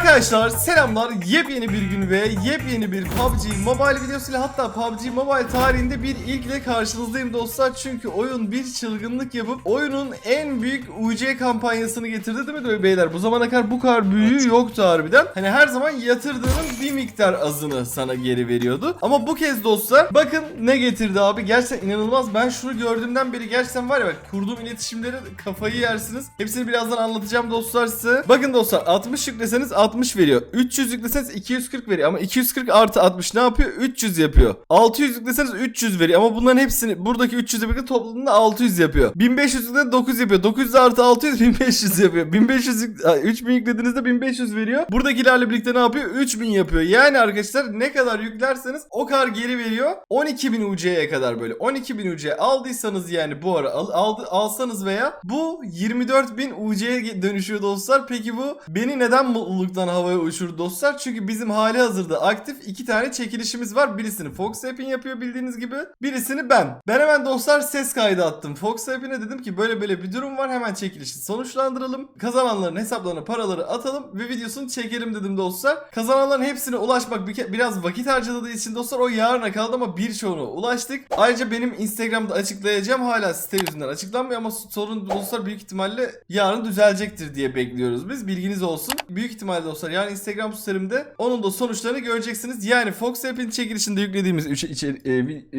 Arkadaşlar selamlar. Yepyeni bir gün ve yepyeni bir PUBG Mobile videosuyla hatta PUBG Mobile tarihinde bir ilkle karşınızdayım dostlar. Çünkü oyun bir çılgınlık yapıp oyunun en büyük UC kampanyasını getirdi değil mi beyler? Bu zamana kadar bu kadar büyüğü yoktu harbiden. Hani her zaman yatırdığının bir miktar azını sana geri veriyordu. Ama bu kez dostlar bakın ne getirdi abi. Gerçekten inanılmaz. Ben şunu gördüğümden beri gerçekten var ya bak kurduğum iletişimleri kafayı yersiniz. Hepsini birazdan anlatacağım dostlar size. Bakın dostlar 60 yükleseniz 60 veriyor. 300 yükleseniz 240 veriyor. Ama 240 artı 60 ne yapıyor? 300 yapıyor. 600 yükleseniz 300 veriyor. Ama bunların hepsini buradaki 300'e birlikte topladığında 600 yapıyor. 1500 yüklediğinde 9 yapıyor. 900 artı 600 1500 yapıyor. 1500 yük- Ay, 3000 yüklediğinizde 1500 veriyor. Buradakilerle birlikte ne yapıyor? 3000 yapıyor. Yani arkadaşlar ne kadar yüklerseniz o kadar geri veriyor. 12000 UC'ye kadar böyle. 12000 UC aldıysanız yani bu ara al, aldı, alsanız veya bu 24000 UC'ye dönüşüyor dostlar. Peki bu beni neden mutluluktan havaya uçurdu dostlar? Çünkü bizim hali hazırda aktif iki tane çekilişimiz var. Birisini Fox App'in yapıyor bildiğiniz gibi. Birisini ben. Ben hemen dostlar ses kaydı attım. Fox App'ine dedim ki böyle böyle bir durum var. Hemen çekilişi sonuçlandıralım. Kazananların hesaplarına paraları atalım ve videosunu çekelim dedim dostlar. Kazananların hepsine ulaşmak bir biraz vakit harcadığı için dostlar o yarına kaldı ama birçoğuna ulaştık. Ayrıca benim Instagram'da açıklayacağım hala site yüzünden açıklanmıyor ama sorun dostlar büyük ihtimalle yarın düzelecektir diye bekliyoruz biz. Bilginiz olsun. Büyük ihtimalle dostlar yarın Instagram story'imde onun da sonuçlarını göreceksiniz. Yani Fox App'in çekilişinde yüklediğimiz üç- içe- e,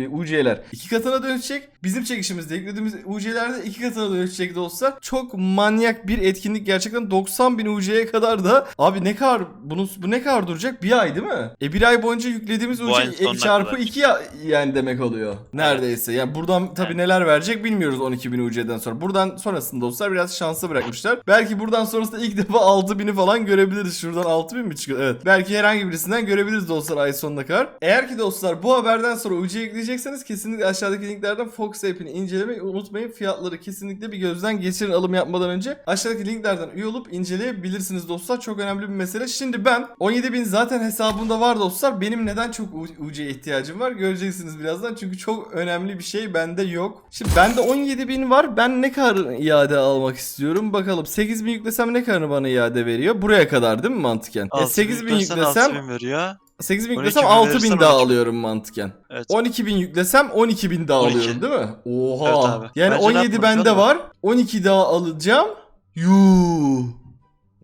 e, UC'ler iki katına dönüşecek. Bizim çekişimizde yüklediğimiz UC'ler de iki katına dönüşecek dostlar. Çok manyak bir etkinlik gerçekten 90 bin UC'ye kadar da abi ne kadar bunu bu ne kadar duracak? Bir ay değil mi? E bir ay boyunca yüklediğimiz Bu UC e, sonuna çarpı kadar. 2 ya, yani demek oluyor. Neredeyse. Yani buradan tabii Evet. neler verecek bilmiyoruz 12 bin UC'den sonra. Buradan sonrasında dostlar biraz şansa bırakmışlar. Belki buradan sonrasında ilk defa 6 bini falan görebiliriz. Şuradan 6 bin mi çıkıyor? Evet. Belki herhangi birisinden görebiliriz dostlar ay sonuna kadar. Eğer ki dostlar bu haberden sonra UC ekleyecekseniz kesinlikle aşağıdaki linklerden Fox App'ini incelemeyi unutmayın. Fiyatları kesinlikle bir gözden geçirin alım yapmadan önce. Aşağıdaki linklerden üye olup inceleyebilirsiniz dostlar. Çok önemli bir mesele. Şimdi ben 17 bin zaten hesabımda var dostlar. Benim neden çok UC'ye ihtiyacım var? Göreceksiniz birazdan. Çünkü çok önemli bir şey bende yok. Şimdi bende 17 bin var. Ben ne kadar iade almak istiyorum? Bakalım 8 bin yüklesem ne kadarını bana iade veriyor? Buraya kadar değil mi mantıken? E, 8 bin yüklesem 6000 veriyor. 8 bin 12 yüklesem bin 6 verirsen bin daha 12 bin. alıyorum mantıken. Evet. 12 bin yüklesem 12 bin daha 12. alıyorum değil mi? Oha. Evet abi. Yani Bence 17 yapma, bende var. 12 daha alacağım. Yuu.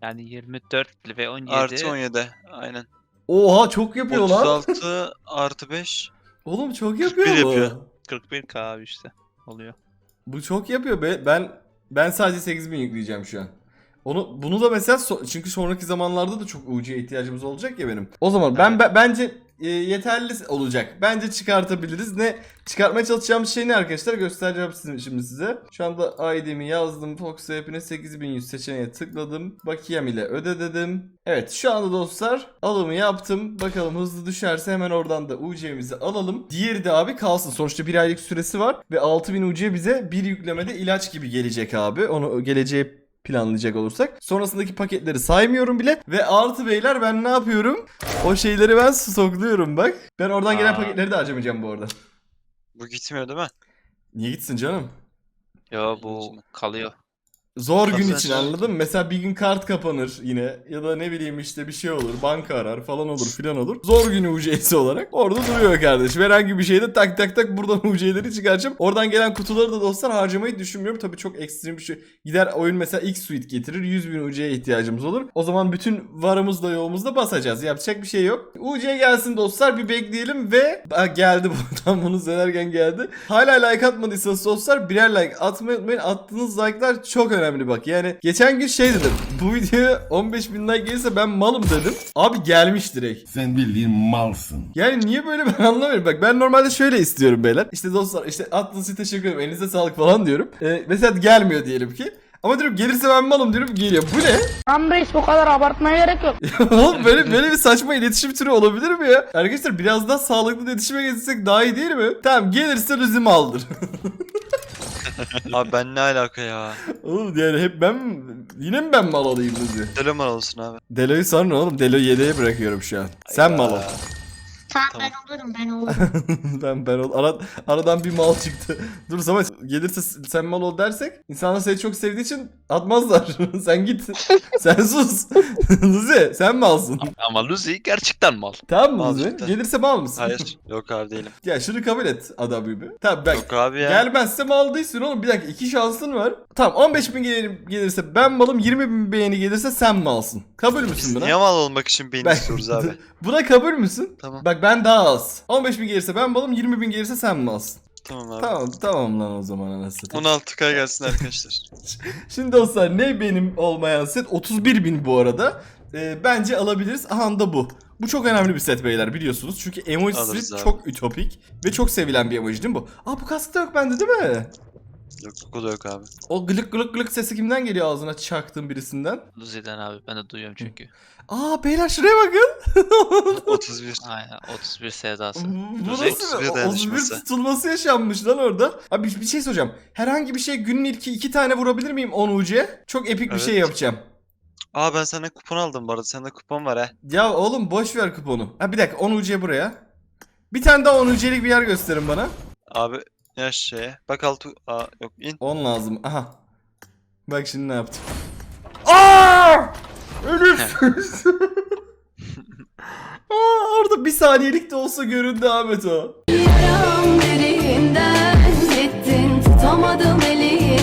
Yani 24 ve 17. Artı 17. Aynen. Oha çok yapıyor lan. 36 artı 5. Oğlum çok yapıyor 41 bu. yapıyor. 41k abi işte oluyor. Bu çok yapıyor be. Ben ben sadece 8000 yükleyeceğim şu an. Onu bunu da mesela so- çünkü sonraki zamanlarda da çok UC'ye ihtiyacımız olacak ya benim. O zaman ben, ben- bence e, yeterli olacak. Bence çıkartabiliriz. Ne çıkartmaya çalışacağımız şey ne arkadaşlar? Göstereceğim size, şimdi size. Şu anda ID'mi yazdım. Fox app'ine 8100 seçeneğe tıkladım. Bakiyem ile öde dedim. Evet şu anda dostlar alımı yaptım. Bakalım hızlı düşerse hemen oradan da UC'mizi alalım. Diğeri de abi kalsın. Sonuçta bir aylık süresi var ve 6000 UC bize bir yüklemede ilaç gibi gelecek abi. Onu geleceğe planlayacak olursak. Sonrasındaki paketleri saymıyorum bile. Ve artı beyler ben ne yapıyorum? O şeyleri ben stokluyorum bak. Ben oradan gelen Aa. paketleri de harcamayacağım bu arada. Bu gitmiyor değil mi? Niye gitsin canım? Yo bu kalıyor. Zor gün için anladın mı? Mesela bir gün kart kapanır yine ya da ne bileyim işte bir şey olur banka arar falan olur filan olur. Zor günü UC'si olarak orada duruyor kardeşim. Herhangi bir şeyde tak tak tak buradan UC'leri çıkaracağım. Oradan gelen kutuları da dostlar harcamayı düşünmüyorum. Tabii çok ekstrem bir şey. Gider oyun mesela X suite getirir 100 bin UC'ye ihtiyacımız olur. O zaman bütün varımızla yoğumuzla basacağız. Yapacak bir şey yok. UC gelsin dostlar bir bekleyelim ve Aa, geldi buradan bunu söylerken geldi. Hala like atmadıysanız dostlar birer like atmayı unutmayın. Attığınız like'lar çok önemli bak. Yani geçen gün şey dedim. Bu videoya 15 bin like gelirse ben malım dedim. Abi gelmiş direkt. Sen bildiğin malsın. Yani niye böyle ben anlamıyorum. Bak ben normalde şöyle istiyorum beyler. İşte dostlar işte attığınız için teşekkür ederim. Elinize sağlık falan diyorum. Ee, mesela gelmiyor diyelim ki. Ama diyorum gelirse ben malım diyorum geliyor. Bu ne? Tam reis bu kadar abartmaya gerek yok. Oğlum böyle, böyle bir saçma iletişim türü olabilir mi ya? Arkadaşlar biraz daha sağlıklı iletişime geçsek daha iyi değil mi? Tamam gelirse rızım aldır. Abi ben ne alaka ya? oğlum yani hep ben yine mi ben mal olayım rızı? Deleman olsun abi. Delo'yu sonra oğlum. Delo'yu yedeğe bırakıyorum şu an. Sen mal ol. Tamam, Tamam. ben olurum ben olurum. ben ben ol. Ara, aradan bir mal çıktı. Dur Samet gelirse sen mal ol dersek insanlar seni çok sevdiği için Atmazlar. sen git. sen sus. Luzi sen mi alsın? Ama Luzi gerçekten mal. tamam mı Luzi? Gelirse mal mısın? Hayır. Yok abi değilim. ya şunu kabul et adam gibi. Tamam bak. Yok abi ya. Gelmezse mal değilsin oğlum. Bir dakika iki şansın var. Tamam 15 bin gelir, gelirse ben malım 20 bin beğeni gelirse sen malsın. Kabul Biz müsün buna? niye mal olmak için beni Ben- istiyoruz abi? Buna kabul müsün? Tamam. Bak ben daha az. 15 bin gelirse ben malım 20 bin gelirse sen malsın. Tamam abi. Tamam tamam lan o zaman anasını. satayım. 16k gelsin arkadaşlar. Şimdi dostlar ne benim olmayan set 31 bin bu arada. Ee, bence alabiliriz. Aha da bu. Bu çok önemli bir set beyler biliyorsunuz. Çünkü emojisi Alırız abi. çok ütopik ve çok sevilen bir emoji değil mi bu? Aa bu kaskta yok bende değil mi? yok o da yok abi. O glık glık glık sesi kimden geliyor ağzına çaktığın birisinden? Luzi'den abi ben de duyuyorum çünkü. Aa beyler şuraya bakın. 31. Aynen 31 sevdası. Bu nasıl 31 bir 31 dayanışması. tutulması yaşanmış lan orada. Abi bir, bir şey soracağım. Herhangi bir şey günün ilki iki tane vurabilir miyim 10 UC? Çok epik bir Evet. şey yapacağım. Aa ben senden kupon aldım bu arada. Sende kupon var ha. Ya oğlum boş ver kuponu. Ha bir dakika 10 UC buraya. Bir tane daha 10 UC'lik bir yer gösterin bana. Abi ya şeye. Bak altı. Aa yok in. 10 lazım. Aha. Bak şimdi ne yaptım. Aa! Ölürsüz. Aa, orada bir saniyelik de olsa göründü Ahmet o. Yaram derinden gittin tutamadım eli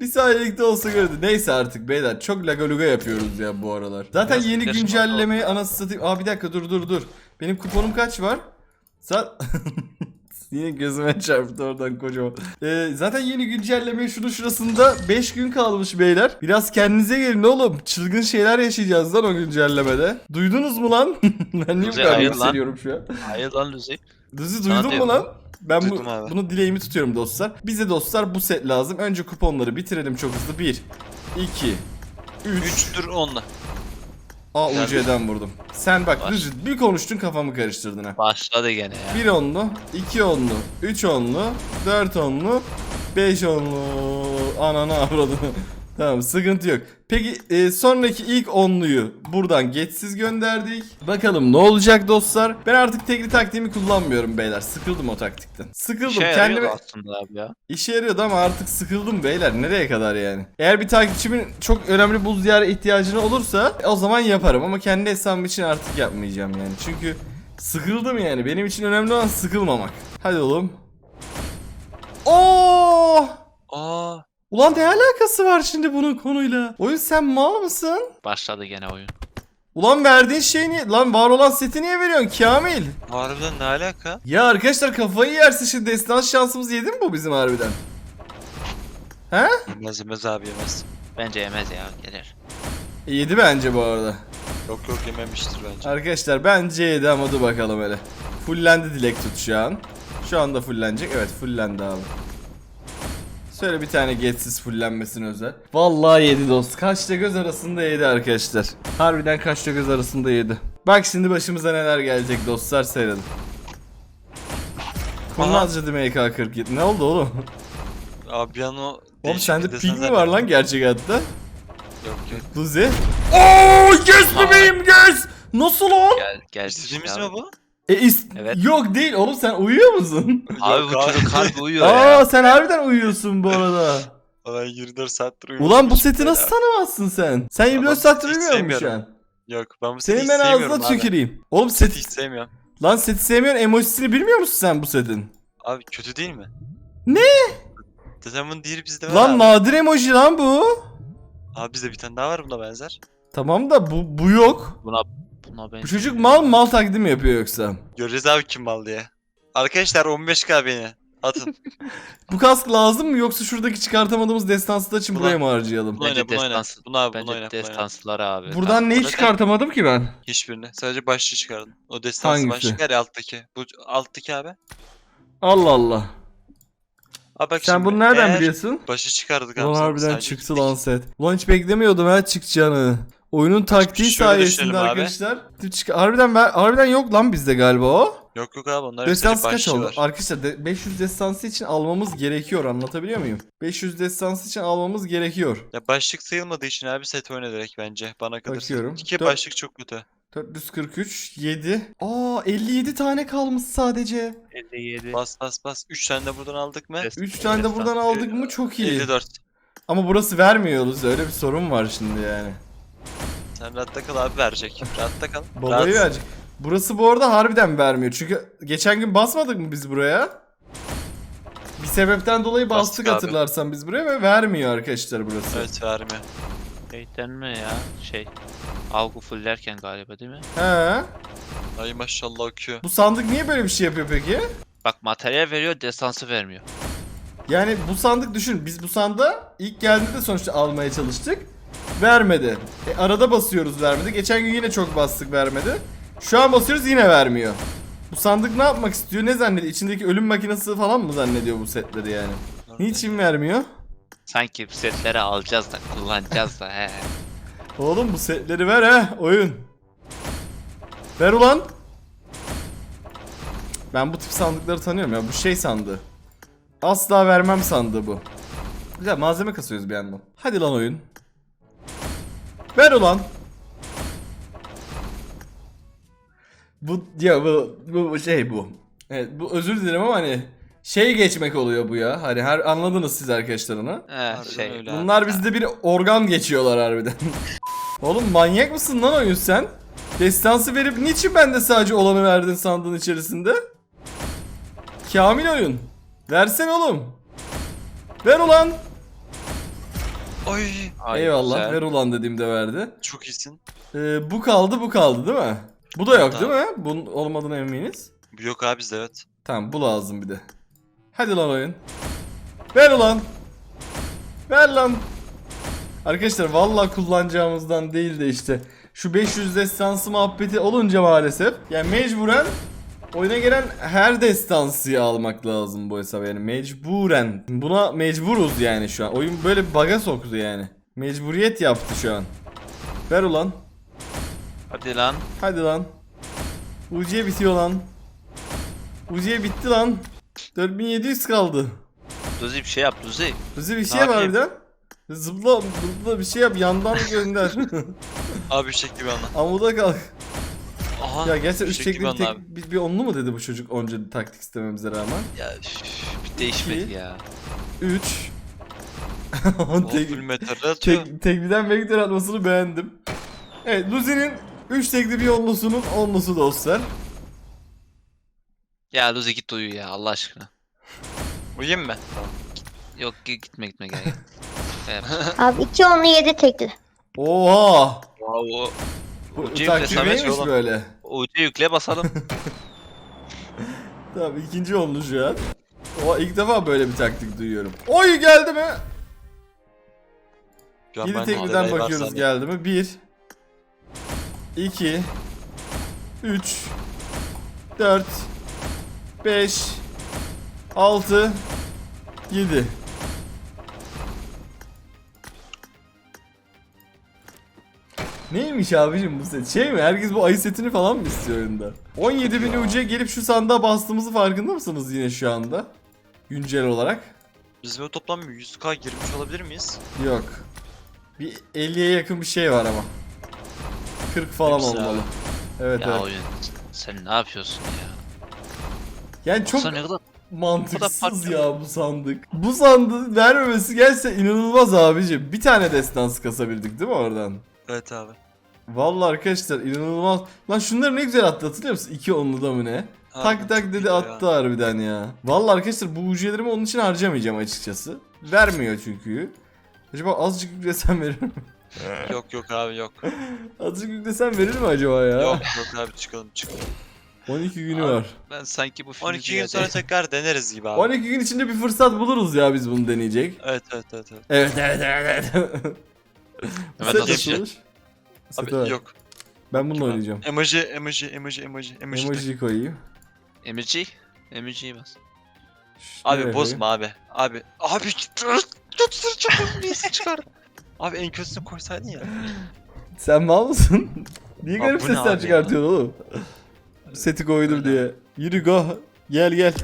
Bir saniyelik de olsa göründü. Neyse artık beyler çok lagaluga yapıyoruz ya bu aralar. Zaten Biraz yeni yaşım güncellemeyi anası satayım. Aa bir dakika dur dur dur. Benim kuponum kaç var? Sa Yine gözüme çarptı oradan kocaman. Ee, zaten yeni güncelleme şunu şurasında 5 gün kalmış beyler. Biraz kendinize gelin oğlum. Çılgın şeyler yaşayacağız lan o güncellemede. Duydunuz mu lan? ben niye bu kadar şu an? Hayır lan Luzi. Sana duydun mu lan? Ben bu, bunu dileğimi tutuyorum dostlar. Bize dostlar bu set lazım. Önce kuponları bitirelim çok hızlı. 1, 2, 3. 3 dur 10'la. Aa. UC'den vurdum. Sen bak. Rüzü bir konuştun kafamı karıştırdın ha. Başladı gene ya. 1 onlu, 2 onlu, 3 onlu, 4 onlu, 5 onlu. Ananı avradını. Tamam sıkıntı yok. Peki e, sonraki ilk onluyu buradan geçsiz gönderdik. Bakalım ne olacak dostlar. Ben artık tekli taktiğimi kullanmıyorum beyler. Sıkıldım o taktikten. Sıkıldım. İşe Kendime... aslında abi ya. İşe yarıyordu ama artık sıkıldım beyler. Nereye kadar yani? Eğer bir takipçimin çok önemli buz diyarı ihtiyacını olursa o zaman yaparım ama kendi hesabım için artık yapmayacağım yani. Çünkü sıkıldım yani. Benim için önemli olan sıkılmamak. Hadi oğlum. Oo! Aa Ulan ne alakası var şimdi bunun konuyla? Oyun sen mal mısın? Başladı gene oyun. Ulan verdiğin şey niye? Lan var olan seti niye veriyorsun Kamil? harbiden ne alaka? Ya arkadaşlar kafayı yersin şimdi destans şansımız yedi mi bu bizim harbiden? He? Yemez yemez abi yemez. Bence yemez ya gelir. E, Yedi bence bu arada. Yok yok yememiştir bence. Arkadaşlar bence yedi ama dur bakalım hele. Fullendi dilek tut şu an. Şu anda fullenecek. Evet fullendi abi. Şöyle bir tane geçsiz fullenmesine özel. Vallahi yedi dost. Kaçta göz arasında yedi arkadaşlar. Harbiden kaçta göz arasında yedi. Bak şimdi başımıza neler gelecek dostlar seyredin. Kurnazca MK47. Ne oldu oğlum? Abi bir an o Oğlum değişik sende bir desen ping mi var lan gerçek hayatta? Yok yok. Luzi. Oo, göz bebeğim göz. Nasıl o? Gel. İstediğimiz abi. mi bu? E is- Evet. Yok değil oğlum sen uyuyor musun? Abi Yok bu abi. çocuk harbi uyuyor Aa ya. sen harbiden uyuyorsun bu arada. Ben 24 saattir uyuyorum. Ulan bu seti nasıl tanımazsın sen? Sen 24 Ama saattir hiç uyumuyor musun şu sevmiyorum. an? Yok ben bu seti Senin hiç ben sevmiyorum ağzına abi. tüküreyim. Oğlum Seti set... hiç sevmiyorum. Lan seti sevmiyorsun emojisini bilmiyor musun sen bu setin? Abi kötü değil mi? Ne? Bunu değil bizde var Lan abi. nadir emoji lan bu. Abi bizde bir tane daha var buna benzer. Tamam da bu bu yok. Buna buna ben. Bu çocuk mal mal taklidi mi yapıyor yoksa? Göreceğiz abi kim mal diye. Arkadaşlar 15k beni. Atın. Bu kask lazım mı yoksa şuradaki çıkartamadığımız destansı için Ulan- buraya mı harcayalım? Bunu oyna Bence bunu oyna. destans- Bunu abi bunu Bence oyna. bunu oyna. destanslar abi. Buradan neyi burada- çıkartamadım ki ben? Hiçbirini. Sadece başlığı çıkardın. O destansı Hangisi? başlık var ya alttaki. Bu alttaki abi. Allah Allah. Abi bak Sen şimdi, bunu nereden eğer biliyorsun? Başı çıkardık abi. Ulan sana harbiden sadece çıktı gittik. lan set. Ulan hiç beklemiyordum ha çıkacağını. Oyunun taktiği şöyle sayesinde düşünelim abi. arkadaşlar. Çık- Harbiden ben harbiden yok lan bizde galiba o. Yok yok abi onlar Destans sadece kaç oldu? Arkadaşlar de- 500 destansı için almamız gerekiyor anlatabiliyor muyum? 500 destansı için almamız gerekiyor. Ya başlık sayılmadığı için abi set oyna direkt bence. Bana kalırsa. Bakıyorum. İki Dört- başlık çok kötü. 443 7. Aa 57 tane kalmış sadece. 57. Bas bas bas. 3 tane de buradan aldık mı? 3 tane de buradan aldık mı çok iyi. 54. Ama burası vermiyoruz. Öyle bir sorun var şimdi yani. Sen rahatta kal abi verecek. Rahatta kal. Babayı Rahat. verecek. Burası bu arada harbiden vermiyor. Çünkü geçen gün basmadık mı biz buraya? Bir sebepten dolayı bastık, Bastık abi. hatırlarsan biz buraya ve vermiyor arkadaşlar burası. Evet vermiyor. Şeyden mi ya? Şey. Algı fullerken galiba değil mi? He. Ay maşallah akıyor. Bu sandık niye böyle bir şey yapıyor peki? Bak materyal veriyor destansı vermiyor. Yani bu sandık düşün. Biz bu sandığa ilk geldiğinde sonuçta almaya çalıştık. Vermedi. E, arada basıyoruz vermedi. Geçen gün yine çok bastık vermedi. Şu an basıyoruz yine vermiyor. Bu sandık ne yapmak istiyor? Ne zannediyor? İçindeki ölüm makinesi falan mı zannediyor bu setleri yani? Niçin vermiyor? Sanki bu setleri alacağız da kullanacağız da he. Oğlum bu setleri ver he oyun. Ver ulan. Ben bu tip sandıkları tanıyorum ya. Bu şey sandığı. Asla vermem sandığı bu. Güzel malzeme kasıyoruz bir yandan. Hadi lan oyun. Ver ulan. Bu ya bu, bu, şey bu. Evet bu özür dilerim ama hani şey geçmek oluyor bu ya. Hani her anladınız siz arkadaşlar onu. He Harbiden şey. öyle. Bunlar bizde bir organ geçiyorlar harbiden. Oğlum manyak mısın lan oyun sen? Destansı verip niçin bende sadece olanı verdin sandığın içerisinde? Kamil oyun. Versen oğlum. Ver ulan. Ay Ay, Eyvallah güzel. ver ulan dediğimde verdi. çok iyisin. Ee, bu kaldı bu kaldı değil mi? Bu da yok Tamam. değil mi? Bunun olmadığına eminiz. Yok abi bizde evet. Tamam bu lazım bir de. Hadi lan oyun. Ver ulan. Ver lan. Arkadaşlar vallahi kullanacağımızdan değil de işte şu 500 destansı muhabbeti olunca maalesef yani mecburen oyuna gelen her destansıyı almak lazım bu hesaba yani mecburen. Buna mecburuz yani şu an. Oyun böyle bir baga soktu yani. Mecburiyet yaptı şu an. Ver ulan. Hadi lan. Hadi lan. UC bitiyor lan. UC bitti lan. 4700 kaldı. Duzi bir şey yap Duzi. Bize bir şey yap harbiden. Zıpla, zıpla bir şey yap yandan gönder. Abi çek gibi ana. Amuda kalk. Aha. Ya gerçekten 3 çek tekli gibi bir, tek, bir, bir onlu mu dedi bu çocuk onca taktik istememize rağmen? Ya bir değişmedi İki. ya. 3 Oh, tek, tek, tekliden vektör atmasını beğendim. Evet Luzi'nin 3 tekli bir onlusunun onlusu dostlar. Ya Duzi git uyu ya Allah aşkına. Uyuyayım mı? Yok gi- gitme gitme gel. gel. Evet. Abi 2 10 7 tekli. Oha! Wow, Bu Samet, böyle? Ucu yükle basalım. Tamam ikinci oldu şu an. O ilk defa böyle bir taktik duyuyorum. Oy geldi mi? Ya 7 ben tekliden bakıyoruz geldi mi? 1 2 3 4 5 6 7 Neymiş abicim bu set? Şey mi? Herkes bu ayı setini falan mı istiyor oyunda? 17 bin ucuya gelip şu sandığa bastığımızı farkında mısınız yine şu anda? Güncel olarak. Biz böyle toplam 100k girmiş olabilir miyiz? Yok. Bir 50'ye yakın bir şey var ama. 40 falan Hepsi olmalı. abi. Evet ya evet. oyun. Sen ne yapıyorsun ya? Yani çok ne kadar mantıksız farklı. ya bu sandık. Bu sandığı vermemesi gerçekten inanılmaz abicim. Bir tane destansı kasabildik değil mi oradan? Evet abi. Vallahi arkadaşlar inanılmaz. Lan şunları ne güzel attı hatırlıyor musun? İki onlu da mı ne? tak Harbiden tak çok dedi ya. attı harbiden ya. Vallahi arkadaşlar bu ucuyelerimi onun için harcamayacağım açıkçası. Vermiyor çünkü. Acaba azıcık yüklesem verir mi? Yok yok abi yok. Azıcık yüklesem verir mi acaba ya? Yok yok abi çıkalım çıkalım. 12 günü Abi, var. Ben sanki bu filmi 12 gün sonra tekrar deneriz gibi abi. 12 gün içinde bir fırsat buluruz ya biz bunu deneyecek. Evet evet evet. evet. Evet evet evet evet. Evet, Set nasıl bir şey? Abi Sete bak. yok. Ben bununla oynayacağım. Emoji emoji emoji emoji emoji. Emoji koyayım. Emici. Emici'yi bas. Abi Nereye bozma abi. Abi abi dur tut sır çok birisi çıkar. Abi en kötüsünü koysaydın ya. Sen mal mısın? Niye Abi garip bu ne sesler abi çıkartıyorsun oğlum? Seti koydum diye. Yürü go. Gel gel.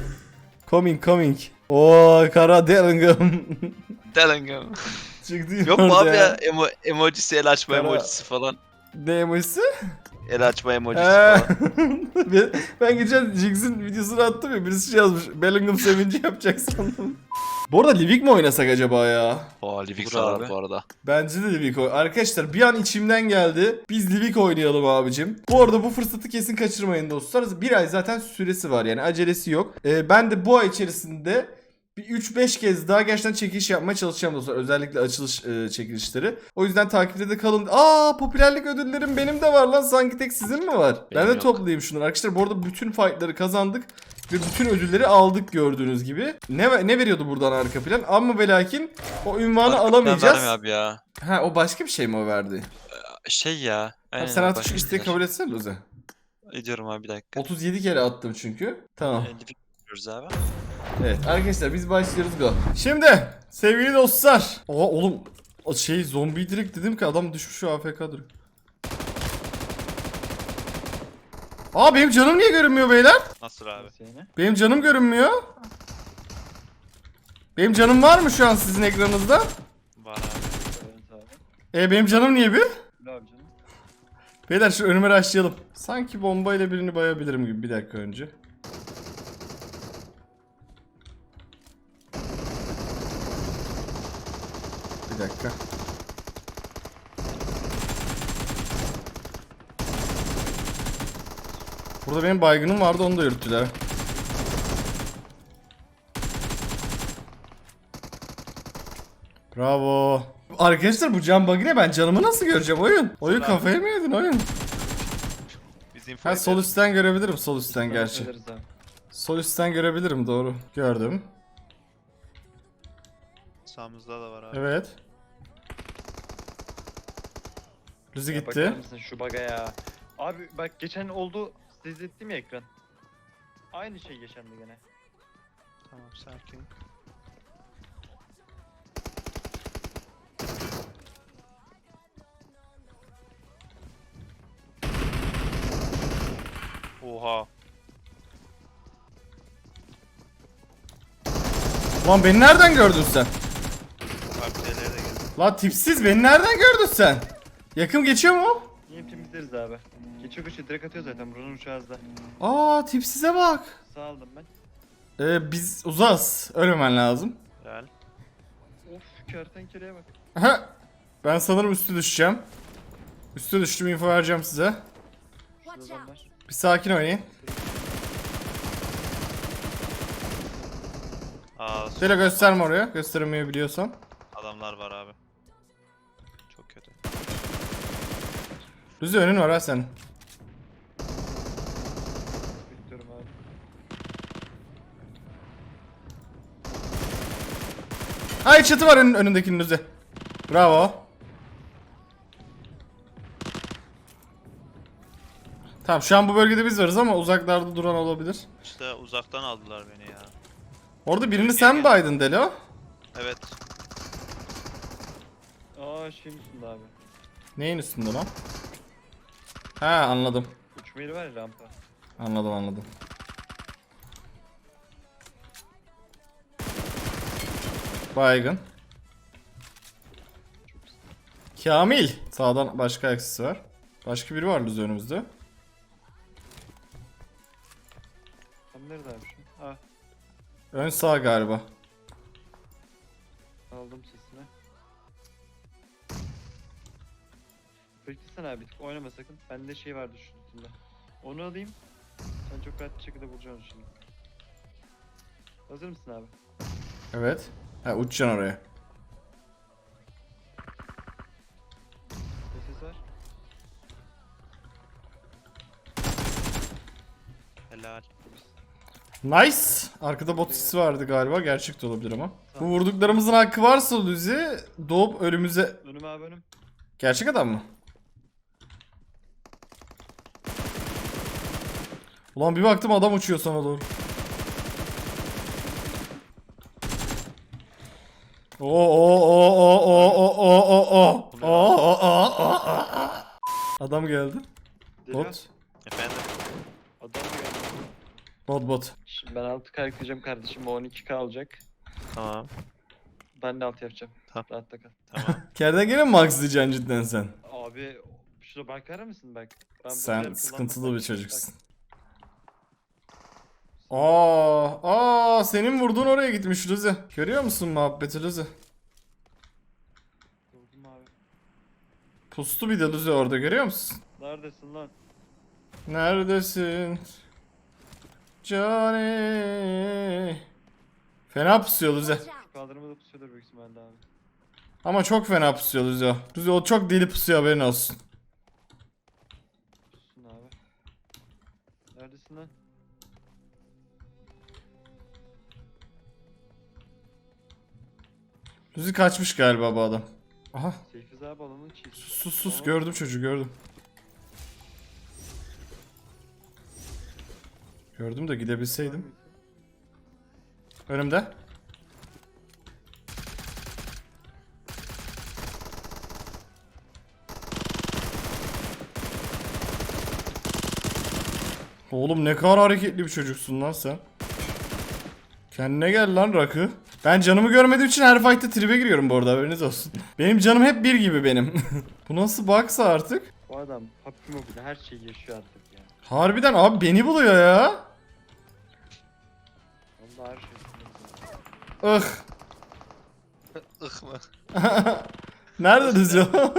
Coming coming. Oo kara Dellingham. Delengam. Çıktı Yok mu abi ya? Emo emojisi el açma Kara- emojisi falan. Ne emojisi? El açma emojisi Ee, falan. ben, ben geçen Jigs'in videosunu attım ya birisi şey yazmış. Bellingham sevinci yapacak sandım. Bu arada Livik mi oynasak acaba ya? O Livik sarar abi. bu arada. Bence de Livik oy- Arkadaşlar bir an içimden geldi. Biz Livik oynayalım abicim. Bu arada bu fırsatı kesin kaçırmayın dostlar. Bir ay zaten süresi var yani acelesi yok. Ee, ben de bu ay içerisinde bir 3-5 kez daha gerçekten çekiliş yapmaya çalışacağım dostlar. Özellikle açılış e, çekilişleri. O yüzden takipte de kalın. Aa popülerlik ödüllerim benim de var lan. Sanki tek sizin mi var? Benim ben de yok. toplayayım şunları. Arkadaşlar bu arada bütün fightları kazandık. Ve bütün ödülleri aldık gördüğünüz gibi. Ne ne veriyordu buradan arka plan? Ama ve lakin o ünvanı Arkadan alamayacağız. abi ya. Ha o başka bir şey mi o verdi? Şey ya. Abi aynen, sen artık şu isteği kabul etsene Luze. Ediyorum abi bir dakika. 37 kere attım çünkü. Tamam. Ee, Livik yapıyoruz abi. Evet arkadaşlar biz başlıyoruz go. Şimdi sevgili dostlar. Oha oğlum o şey zombi direkt dedim ki adam düşmüş şu AFK duruyor. Aa benim canım niye görünmüyor beyler? Nasıl abi? Benim canım görünmüyor. Benim canım var mı şu an sizin ekranınızda? Var abi. E benim canım niye bir? Beyler şu önüme başlayalım. Sanki bombayla birini bayabilirim gibi bir dakika önce. Dakika. Burada benim baygınım vardı onu da yürüttüler. Bravo. Arkadaşlar bu can bug'ı ne? Ben canımı nasıl göreceğim oyun? Oyun kafayı mı yedin oyun? Ha sol üstten görebilirim sol üstten gerçi. Sol üstten görebilirim doğru. Gördüm. Sağımızda da var abi. Evet. Luzi Ya bakar gitti. mısın şu baga ya? Abi bak geçen oldu size izlettim ya ekran. Aynı şey yaşandı gene. Tamam sakin. Oha. Lan beni nereden gördün sen? Partiyeleri de geldi. Lan tipsiz beni nereden gördün sen? Yakın geçiyor mu? Yine temizleriz abi. Geçiyor geçiyor direkt atıyor zaten buranın uçağı hızlı. Aa tipsize bak. Sağ aldım ben. Ee, biz uzas. Ölmemen lazım. Real. Of kertenkeleye bak. Aha. Ben sanırım üstü düşeceğim. Üstü düştüm info vereceğim size. Şurada. Bir sakin oynayın. Aa, Şöyle gösterme oraya. Gösteremeyebiliyorsam. adamlar var abi. Luzi önün var ha. Bekliyorum abi. Ay çatı var önün, önündekinin Luzi. Bravo. Tamam şu an bu bölgede biz varız ama uzaklarda duran olabilir. İşte uzaktan aldılar beni ya. Orada birini sen mi baydın Delo? Evet. Aa şeyin üstünde abi. Neyin üstünde lan? Ha anladım. Uçma yeri var ya rampa. Anladım anladım. Baygın. Kamil. Sağdan başka ayaksisi var. Başka biri var Luzi önümüzde. Tam nerede abi şu? Ah Ön sağ galiba. aldım sesini. Beklesene abi bir tık oynama sakın. Bende şey vardı şu üstünde. Onu alayım. Sen çok rahat bir şekilde bulacaksın şimdi. Hazır mısın abi? Evet. Ha uçacaksın oraya. Ses var. Helal. Nice. Arkada bot sesi vardı galiba. Gerçek de olabilir ama. Bu vurduklarımızın hakkı varsa Luzi doğup önümüze... Önüm abi önüm. Gerçek adam mı? Ulan bir baktım adam uçuyor sana doğru. Oo oo oo oo oo oo oo oo oo oo oo oo oo Adam geldi. Bot. Efendim. Adam geldi. Bot bot. Şimdi ben 6K yükleyeceğim kardeşim. O 12K alacak. Tamam. Ben de 6 yapacağım. Tamam. Rahatta kal. Tamam. Kerden mi max diyeceksin cidden sen? Abi şurada bakar mısın bak. Ben Sen sıkıntılı bir çocuksun. Aa, aa senin vurduğun oraya gitmiş Luzi. Görüyor musun muhabbeti Luzi? Gördüm abi. Pustu bir de Luzi orada görüyor musun? Neredesin lan? Neredesin? Johnny. Fena pusuyor Luzi. Şu kaldırmada pusuyordur büyük ihtimalle abi. Ama çok fena pusuyor Luzi o. Luzi o çok deli pusuyor haberin olsun. Luzi kaçmış galiba bu adam. Aha Seyfiz abi alanın çiğ. sus sus sus gördüm çocuğu gördüm. Gördüm de gidebilseydim. Önümde. Oğlum ne kadar hareketli bir çocuksun lan sen. Kendine gel lan Rakı. Ben canımı görmediğim için her fight'ta tribe giriyorum bu arada haberiniz olsun. Benim canım hep bir gibi benim. bu nasıl baksa artık. Bu adam PUBG Mobile her şeyi yaşıyor artık ya. Harbiden abi beni buluyor ya. Onda her şey. Ih. Ih mı? Nerede Luzi o?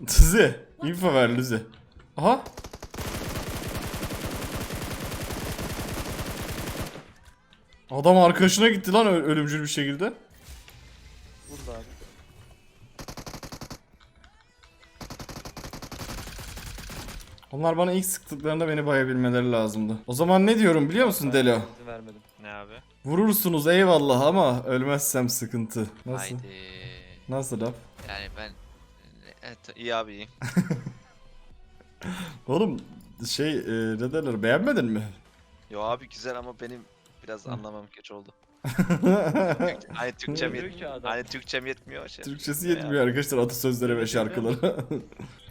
Luzi. info ver Luzi. Aha. Adam arkadaşına gitti lan ö- ölümcül bir şekilde. Burada abi. Onlar bana ilk sıktıklarında beni bayabilmeleri lazımdı. O zaman ne diyorum biliyor musun Delo? İzin vermedim. Ne abi? Vurursunuz eyvallah ama ölmezsem sıkıntı. Nasıl? Haydi. Nasıl laf? Yani ben... Evet, iyi abi iyi. Oğlum şey e, ne derler beğenmedin mi? Yo abi güzel ama benim biraz anlamam geç oldu. Hani Türkçem Diyor ki yetmiyor. adam. Hani Türkçem yetmiyor şey. Türkçesi yetmiyor arkadaşlar atasözlere ve şarkılara.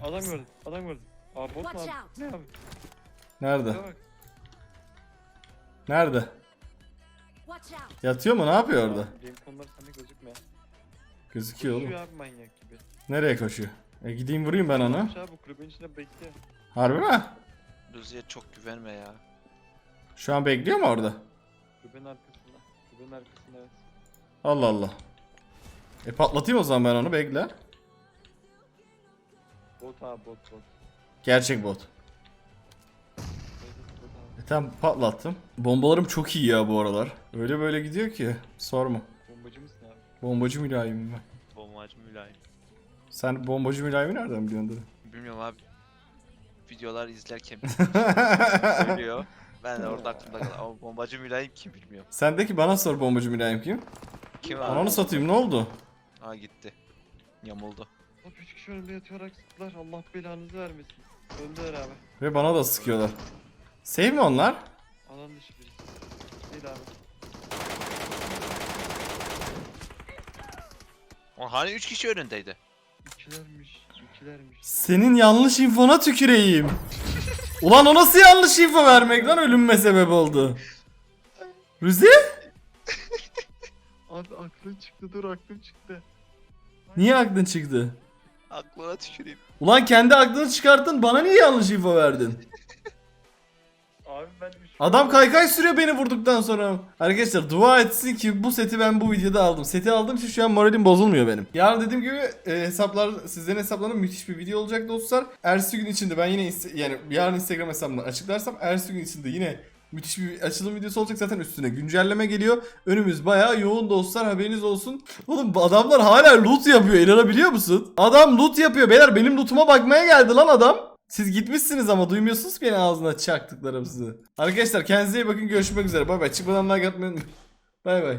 Adam gördüm. Adam gördüm. Abi bot mu Watch abi? out. Ne abi? Nerede? Şuna bak. Nerede? Watch out! Yatıyor mu? Ne yapıyor orada? Abi, Game konuları sende gözükmüyor. Gözüküyor oğlum. Koşuyor abi manyak gibi. Nereye koşuyor? E gideyim vurayım ben onu. Abi bu kulübün içinde bekliyor. Harbi mi? Luzi'ye çok güvenme ya. Şu an bekliyor mu orada? Kulübenin arkasında. Kulübenin arkasında evet. Allah Allah. E patlatayım o zaman ben onu bekle. Bot abi bot bot. Gerçek bot. Evet, bot abi. E tamam patlattım. Bombalarım çok iyi ya bu aralar. Öyle böyle gidiyor ki. Sorma. Bombacı mısın abi? Bombacı mülayimim ben. Bombacı mülayim. Sen bombacı mülayimi nereden biliyorsun dedi? Bilmiyorum abi. Videolar izlerken söylüyor. Ben de orada aklımda kaldı. Ama bombacı mülayim kim bilmiyor. Sendeki bana sor bombacı mülayim kim? Kim abi? Ananı satayım ne oldu? Aa gitti. Yamuldu. Abi üç kişi önümde yatarak sıktılar. Allah belanızı vermesin. Öldüler abi. Ve bana da sıkıyorlar. Save mi onlar? Alan dışı birisi. Değil abi. O hani 3 kişi önündeydi. İkilermiş. ikilermiş. Senin yanlış infona tüküreyim. Ulan o nasıl yanlış info vermek lan ölümme sebep oldu. Rüzi? Abi aklın çıktı dur aklım çıktı. Niye aklın çıktı? Aklına tüküreyim. Ulan kendi aklını çıkarttın bana niye yanlış info verdin? Abi ben üç Adam kaykay sürüyor beni vurduktan sonra. Arkadaşlar dua etsin ki bu seti ben bu videoda aldım. Seti aldığım için şu an moralim bozulmuyor benim. Yarın dediğim gibi e, hesaplar sizlerin hesaplarında müthiş bir video olacak dostlar. Ertesi gün içinde ben yine yani yarın Instagram hesabımdan açıklarsam ertesi gün içinde yine müthiş bir açılım videosu olacak zaten üstüne güncelleme geliyor. Önümüz bayağı yoğun dostlar haberiniz olsun. Oğlum bu adamlar hala loot yapıyor inanabiliyor musun? Adam loot yapıyor beyler benim lootuma bakmaya geldi lan adam. Siz gitmişsiniz ama duymuyorsunuz ki beni ağzına çaktıklarım sizi. Arkadaşlar kendinize iyi bakın görüşmek üzere. Bay bay. Çıkmadan like atmayı unutmayın. Bay bay.